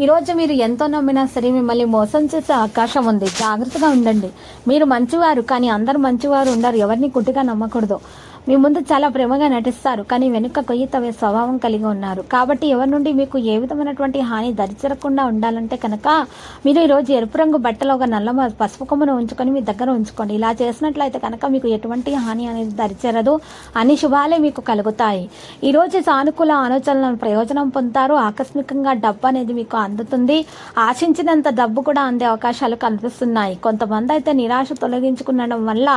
ఈరోజు మీరు ఎంతో నమ్మినా సరే మిమ్మల్ని మోసం చేసే అవకాశం ఉంది. జాగ్రత్తగా ఉండండి. మీరు మంచివారు కానీ అందరు మంచివారు ఉండరు. ఎవరిని గుడ్డిగా నమ్మకూడదు. మీ ముందు చాలా ప్రేమగా నటిస్తారు కానీ వెనుక కొయ్యి స్వభావం కలిగి ఉన్నారు. కాబట్టి ఎవరి నుండి మీకు ఏ విధమైనటువంటి హాని దరిచరకుండా ఉండాలంటే కనుక మీరు ఈరోజు ఎరుపు రంగు బట్టలో ఒక నల్ల పసుపు కొమ్మను ఉంచుకొని మీ దగ్గర ఉంచుకోండి. ఇలా చేసినట్లయితే కనుక మీకు ఎటువంటి హాని అనేది దరిచేరదు అన్ని శుభాలే మీకు కలుగుతాయి. ఈరోజు సానుకూల ఆలోచనలను ప్రయోజనం పొందుతారు ఆకస్మికంగా డబ్బు అనేది మీకు అందుతుంది. ఆశించినంత డబ్బు కూడా అందే అవకాశాలు కనిపిస్తున్నాయి. కొంతమంది అయితే నిరాశ తొలగించుకునడం వల్ల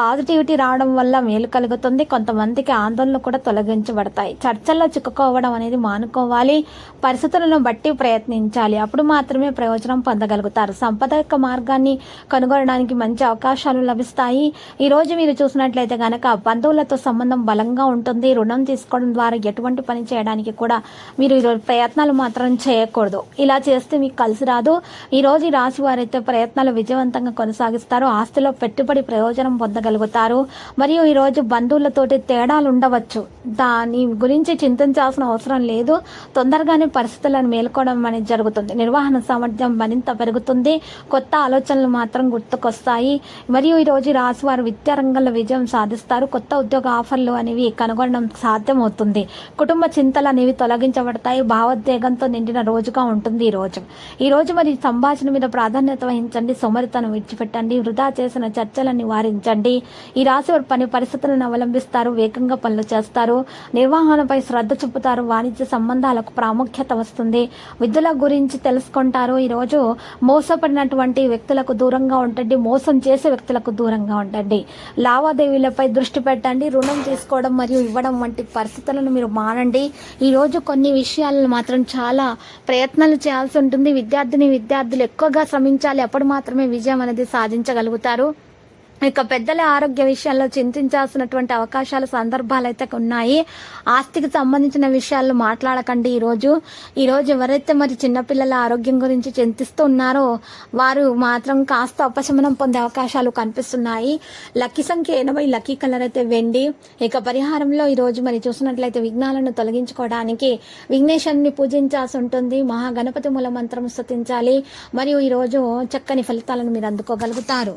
పాజిటివిటీ రావడం వల్ల మేలు కలుగుతుంది కొంతమందికి ఆందోళనలు కూడా తొలగించబడతాయి. చర్చల్లో చిక్కుకోవడం అనేది మానుకోవాలి. పరిస్థితులను బట్టి ప్రయత్నించాలి. అప్పుడు మాత్రమే ప్రయోజనం పొందగలుగుతారు. సంపద యొక్క మార్గాన్ని కనుగొనడానికి మంచి అవకాశాలు లభిస్తాయి. ఈరోజు మీరు చూసినట్లయితే కనుక బంధువులతో సంబంధం బలంగా ఉంటుంది. రుణం తీసుకోవడం ద్వారా ఎటువంటి పని చేయడానికి కూడా మీరు ఈరోజు ప్రయత్నాలు మాత్రం చేయకూడదు. ఇలా చేస్తే మీకు కలిసి రాదు. ఈరోజు ఈ రాశి వారైతే ప్రయత్నాలు విజయవంతంగా కొనసాగిస్తారు. ఆస్తిలో పెట్టుబడి ప్రయోజనం పొందగలుగుతారు. మరియు ఈ రోజు బంధువులతోటి తేడాలు ఉండవచ్చు దాని గురించి చింతించాల్సిన అవసరం లేదు. తొందరగానే పరిస్థితులను మేల్కోవడం అనేది జరుగుతుంది. నిర్వహణ సామర్థ్యం మరింత పెరుగుతుంది. కొత్త ఆలోచనలు మాత్రం గుర్తుకొస్తాయి. మరియు ఈ రోజు రాశి వారు విద్యారంగంలో విజయం సాధిస్తారు. కొత్త ఉద్యోగ ఆఫర్లు అనేవి కనుగొనడం సాధ్యమవుతుంది. కుటుంబ చింతలు అనేవి తొలగించబడతాయి. భావోద్వేగంతో నిండిన రోజుగా ఉంటుంది ఈ రోజు. ఈ రోజు మరి సంభాషణ మీద ప్రాధాన్యత వహించండి. సోమరితను విడిచిపెట్టండి. వృధా చేసిన చర్చలను నివారించండి. ఈ రాశి వారి పని పరిస్థితులను అవలంబిస్తారు వేగంగా పనులు చేస్తారు నిర్వహణపై శ్రద్ధ చూపుతారు వాణిజ్య సంబంధాలకు ప్రాముఖ్యత వస్తుంది. విద్యుల గురించి తెలుసుకుంటారు. ఈరోజు మోసపడినటువంటి వ్యక్తులకు దూరంగా ఉండండి మోసం చేసే వ్యక్తులకు దూరంగా ఉండండి. లావాదేవీలపై దృష్టి పెట్టండి రుణం తీసుకోవడం మరియు ఇవ్వడం వంటి పరిస్థితులను మీరు మానండి. ఈ రోజు కొన్ని విషయాలను మాత్రం చాలా ప్రయత్నాలు చేయాల్సి ఉంటుంది. విద్యార్థిని విద్యార్థులు ఎక్కువగా శ్రమించాలి అప్పుడు మాత్రమే విజయం అనేది సాధించగలుగుతారు. ఇక పెద్దల ఆరోగ్య విషయాల్లో చింతించాల్సినటువంటి అవకాశాలు సందర్భాలు అయితే ఉన్నాయి ఆస్తికి సంబంధించిన విషయాలు మాట్లాడకండి ఈరోజు. ఈరోజు ఎవరైతే మరి చిన్నపిల్లల ఆరోగ్యం గురించి చింతిస్తూ ఉన్నారో వారు మాత్రం కాస్త ఉపశమనం పొందే అవకాశాలు కనిపిస్తున్నాయి. లక్కీ సంఖ్య ఎనభై లక్కీ కలర్ అయితే వెండి. ఇక పరిహారంలో ఈరోజు మరి చూసినట్లయితే విఘ్నాలను తొలగించుకోవడానికి విఘ్నేశ్వరుని పూజించాల్సి ఉంటుంది. మహాగణపతి మూల మంత్రం స్థుతించాలి మరియు ఈరోజు చక్కని ఫలితాలను మీరు అందుకోగలుగుతారు.